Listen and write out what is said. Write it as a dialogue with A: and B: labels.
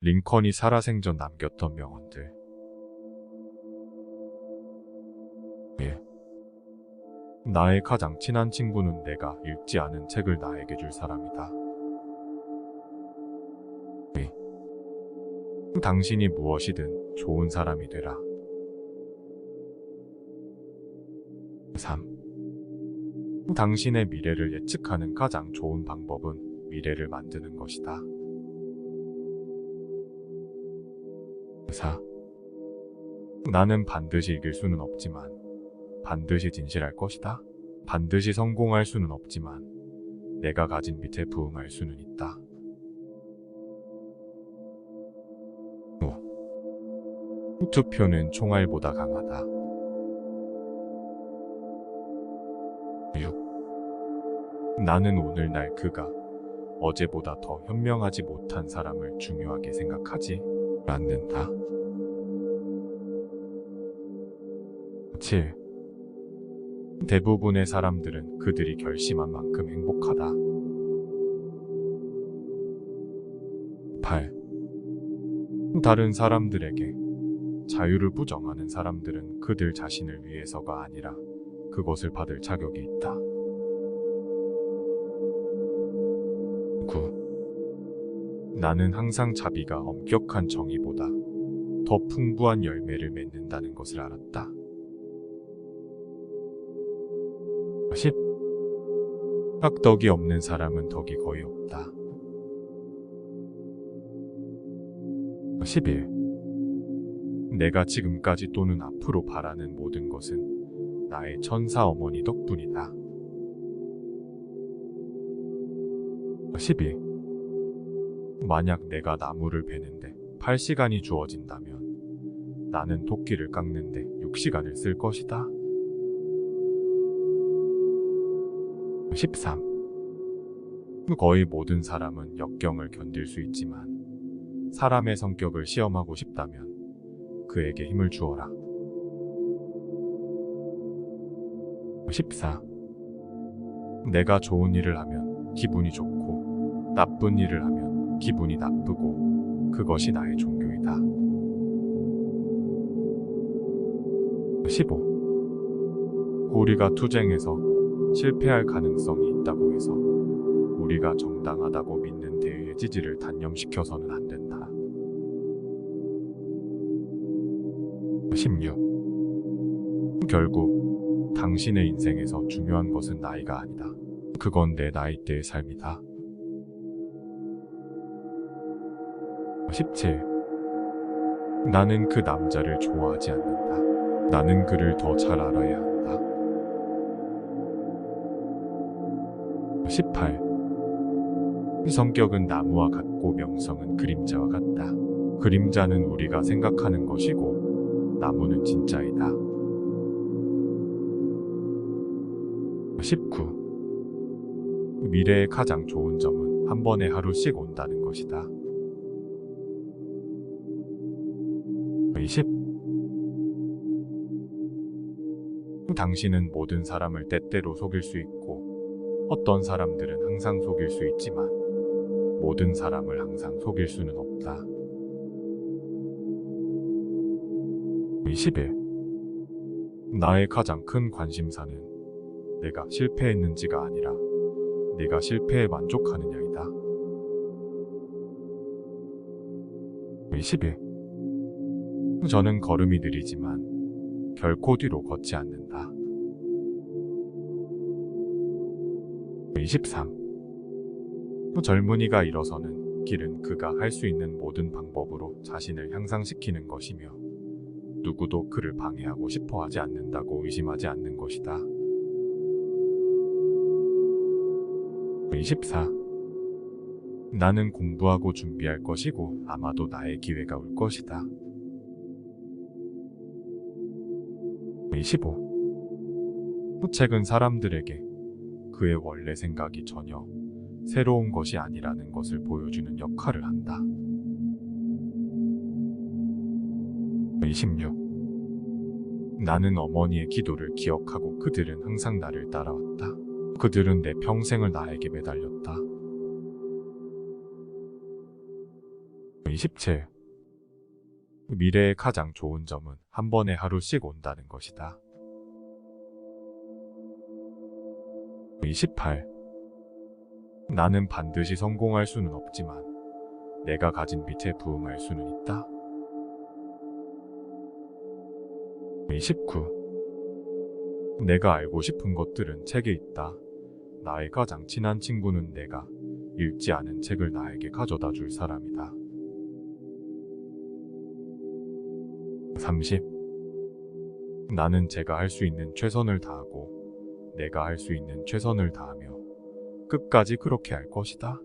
A: 링컨이 살아생전 남겼던 명언들. 예. 나의 가장 친한 친구는 내가 읽지 않은 책을 나에게 줄 사람이다. 예. 당신이 무엇이든 좋은 사람이 되라. 3. 당신의 미래를 예측하는 가장 좋은 방법은 미래를 만드는 것이다. 4. 나는 반드시 이길 수는 없지만 반드시 진실할 것이다. 반드시 성공할 수는 없지만 내가 가진 밑에 부응할 수는 있다. 5. 투표는 총알보다 강하다. 6. 나는 오늘날 그가 어제보다 더 현명하지 못한 사람을 중요하게 생각하지 않는다. 7. 대부분의 사람들은 그들이 결심한 만큼 행복하다. 8. 다른 사람들에게 자유를 부정하는 사람들은 그들 자신을 위해서가 아니라 그것을 받을 자격이 있다. 9. 나는 항상 자비가 엄격한 정의보다 더 풍부한 열매를 맺는다는 것을 알았다. 10. 깍덕이 없는 사람은 덕이 거의 없다. 11. 내가 지금까지 또는 앞으로 바라는 모든 것은 나의 천사 어머니 덕분이다. 12. 만약 내가 나무를 베는데 8시간이 주어진다면 나는 도끼를 깎는데 6시간을 쓸 것이다. 13. 거의 모든 사람은 역경을 견딜 수 있지만 사람의 성격을 시험하고 싶다면 그에게 힘을 주어라. 14. 내가 좋은 일을 하면 기분이 좋고 나쁜 일을 하면 기분이 나쁘고 그것이 나의 종교이다. 15. 우리가 투쟁에서 실패할 가능성이 있다고 해서 우리가 정당하다고 믿는 대의의 지지를 단념시켜서는 안 된다. 16. 결국 당신의 인생에서 중요한 것은 나이가 아니다. 그건 내 나이대의 삶이다. 17. 나는 그 남자를 좋아하지 않는다. 나는 그를 더 잘 알아야 한다. 18. 성격은 나무와 같고 명성은 그림자와 같다. 그림자는 우리가 생각하는 것이고 나무는 진짜이다. 19. 미래의 가장 좋은 점은 한 번에 하루씩 온다는 것이다. 20. 당신은 모든 사람을 때때로 속일 수 있고 어떤 사람들은 항상 속일 수 있지만 모든 사람을 항상 속일 수는 없다. 21. 나의 가장 큰 관심사는 내가 실패했는지가 아니라 내가 실패에 만족하느냐이다. 22. 저는 걸음이 느리지만 결코 뒤로 걷지 않는다. 23. 젊은이가 일어서는 길은 그가 할 수 있는 모든 방법으로 자신을 향상시키는 것이며 누구도 그를 방해하고 싶어 하지 않는다고 의심하지 않는 것이다. 24. 나는 공부하고 준비할 것이고 아마도 나의 기회가 올 것이다. 25. 책은 사람들에게 그의 원래 생각이 전혀 새로운 것이 아니라는 것을 보여주는 역할을 한다. 26. 나는 어머니의 기도를 기억하고 그들은 항상 나를 따라왔다. 그들은 내 평생을 나에게 매달렸다. 27. 미래의 가장 좋은 점은 한 번에 하루씩 온다는 것이다. 28. 나는 반드시 성공할 수는 없지만 내가 가진 빛에 부응할 수는 있다. 29. 내가 알고 싶은 것들은 책에 있다. 나의 가장 친한 친구는 내가 읽지 않은 책을 나에게 가져다 줄 사람이다. 30. 나는 제가 할 수 있는 최선을 다하고 내가 할 수 있는 최선을 다하며 끝까지 그렇게 할 것이다.